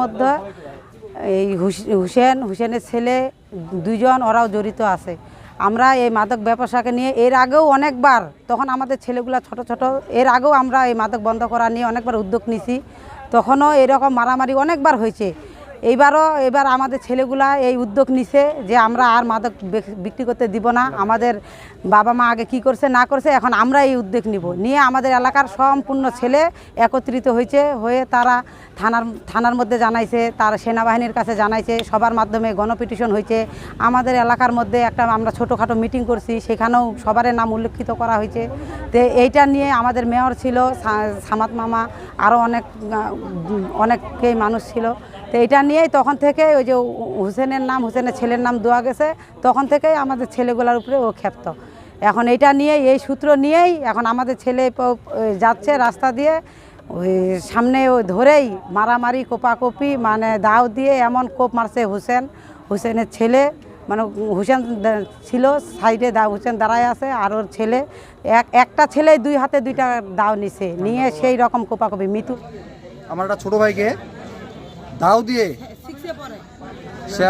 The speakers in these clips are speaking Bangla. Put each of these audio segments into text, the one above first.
মধ্যে এই হুসেন, হুসেনের ছেলে দুজন ওরাও জড়িত আছে। আমরা এই মাদক ব্যবসাকে নিয়ে, এর আগেও অনেকবার তখন আমাদের ছেলেগুলো ছোট ছোট, এর আগেও আমরা এই মাদক বন্ধ করা নিয়ে অনেকবার উদ্যোগ নিছি। তখনও এরকম মারামারি অনেকবার হয়েছে। এইবারও এবার আমাদের ছেলেগুলা এই উদ্যোগ নিছে যে আমরা আর মাদক বিক্রি করতে দিব না। আমাদের বাবা মা আগে কি করছে না করছে এখন আমরা এই উদ্যোগ নিব। নিয়ে আমাদের এলাকার সম্পূর্ণ ছেলে একত্রিত হয়েছে হয়ে তারা থানার থানার মধ্যে জানাইছে তার সেনাবাহিনীর কাছে জানাইছে সবার মাধ্যমে গণপিটিশন হয়েছে। আমাদের এলাকার মধ্যে একটা আমরা ছোটোখাটো মিটিং করছি সেখানেও সবার নাম উল্লেখিত করা হয়েছে। তো এইটা নিয়ে আমাদের মেয়র ছিল সামাত মামা আরও অনেক আহ, অনেকেই মানুষ ছিল। তো এটা নিয়েই তখন থেকে ওই যে হুসেনের নাম, হুসেনের ছেলের নাম দেওয়া গেছে। তখন থেকেই আমাদের ছেলেগুলোর উপরে ও ক্ষেপ্ত। এখন এটা নিয়েই, এই সূত্র নিয়েই এখন আমাদের ছেলে যাচ্ছে রাস্তা দিয়ে। ওই সামনে ওই ধরেই মারামারি, কোপাকুপি মানে দাও দিয়ে এমন কোপ মারছে হুসেন। হুসেনের ছেলে মানে হুসেন ছিল, সাইডে দা হুসেন দাঁড়ায় আছে, আর ওর ছেলে, এক, একটা ছেলে দুই হাতে দুইটা দাও নিছে। নিয়ে সেই রকম কোপাকুপি মৃত্যু আমার একটা ছোট ভাইকে দাও দিয়ে। সে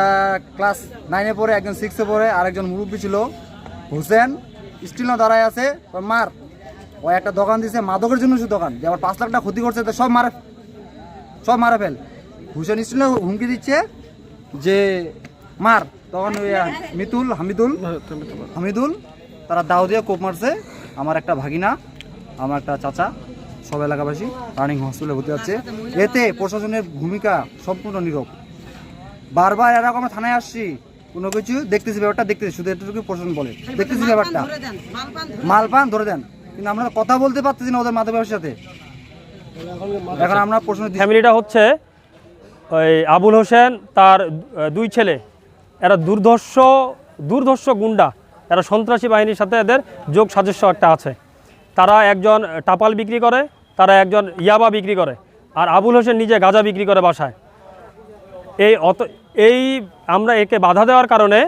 ক্লাস নাইনে পড়ে একজন সিক্সে পড়ে আরেকজন মুরব্বী ছিল। হুসেন স্টিল না দাঁড়ায় আছে মার। ও একটা দোকান দিছে মাদকের জন্য শুধু দোকান। যে আমার পাঁচ লাখ টাকা ক্ষতি করছে তো সব মারে সব মারা ফেল। হুসেন স্টিল হুমকি দিচ্ছে যে মার তখন মিতুল হামিদুল হামিদুল তারা দাও দিয়ে কোপ মারছে। আমার একটা ভাগিনা আমার একটা চাচা। সব এলাকাবাসী রানিং হসপিটালে ভর্তি হচ্ছে। এতে প্রশাসনের ভূমিকা সম্পূর্ণ নীরব বারবার এরকম আমরা থানায় আসছি কোনো কিছু দেখতেছি ব্যাপারটা দেখতেছি শুধু এটুকু প্রশাসন বলে। দেখতেছি ব্যাপারটা। মাল পান ধরে দেন। কিন্তু আমরা কথা বলতে পারতেছি না ওদের মাদক ব্যবসার সাথে। এখন আমরা প্রশ্ন ফ্যামিলিটা হচ্ছে ওই আবুল হোসেন তার দুই ছেলে। এরা দুর্ধর্ষ দুর্ধর্ষ গুন্ডা। এরা সন্ত্রাসী বাহিনীর সাথে এদের যোগ সাদৃশ্য একটা আছে। তারা একজন টাপাল বিক্রি করে, তারা একজন ইয়াবা বিক্রি করে আর আবুল হোসেন নিজে গাঁজা বিক্রি করে বাসায়। এই অত, এই আমরা একে বাধা দেওয়ার কারণে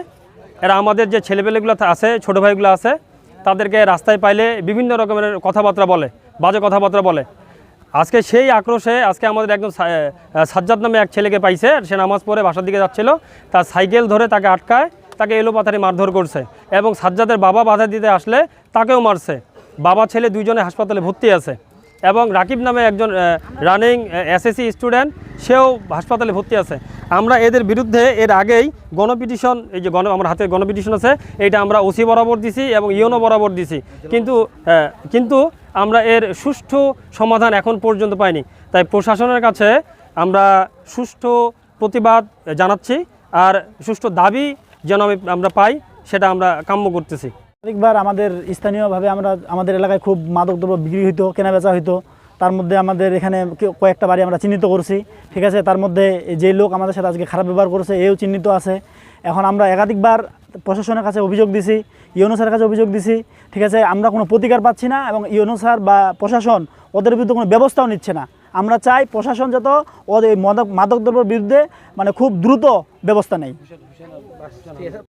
এরা আমাদের যে ছেলেপেলেগুলো আছে, ছোটো ভাইগুলো আছে, তাদেরকে রাস্তায় পাইলে বিভিন্ন রকমের কথাবার্তা বলে, বাজে কথাবার্তা বলে। আজকে সেই আক্রোশে, আজকে আমাদের একজন সাজ্জাদ নামে এক ছেলেকে পাইছে, সে নামাজ পড়ে বাসার দিকে যাচ্ছিল, তার সাইকেল ধরে তাকে আটকায়, তাকে এলো পাথারি মারধর করছে এবং সাজ্জাদের বাবা বাধা দিতে আসলে তাকেও মারছে। বাবা, ছেলে দুইজনে হাসপাতালে ভর্তি আছে এবং রাকিব নামে একজন রানিং এসএসসি স্টুডেন্ট সেও হাসপাতালে ভর্তি আছে। আমরা এদের বিরুদ্ধে এর আগেই গণপিটিশন এই যে গণ, আমার হাতে গণপিটিশন আছে এটা আমরা ওসি বরাবর দিছি এবং ইউনো বরাবর দিছি। কিন্তু কিন্তু আমরা এর সুষ্ঠু সমাধান এখন পর্যন্ত পাইনি। তাই প্রশাসনের কাছে আমরা সুষ্ঠু প্রতিবাদ জানাচ্ছি আর সুষ্ঠু দাবি যেন আমি, আমরা পাই, সেটা আমরা কাম্য করতেছি। একবার আমাদের স্থানীয়ভাবে আমরা, আমাদের এলাকায় খুব মাদকদ্রব্য বিক্রি হইতো কেনা বেচা হইতো। তার মধ্যে আমাদের এখানে কয়েকটা বাড়ি আমরা চিহ্নিত করছি। ঠিক আছে? তার মধ্যে যে লোক আমাদের সাথে আজকে খারাপ ব্যবহার করছে, এও চিহ্নিত আছে। এখন আমরা একাধিকবার প্রশাসনের কাছে অভিযোগ দিছি ইউনো স্যারের কাছে অভিযোগ দিছি। ঠিক আছে? আমরা কোনো প্রতিকার পাচ্ছি না এবং ইউনো স্যার বা প্রশাসন ওদের বিরুদ্ধে কোনো ব্যবস্থাও নিচ্ছে না। আমরা চাই প্রশাসন যত ওদের মাদক, মাদকদ্রব্যের বিরুদ্ধে মানে খুব দ্রুত ব্যবস্থা নেয়।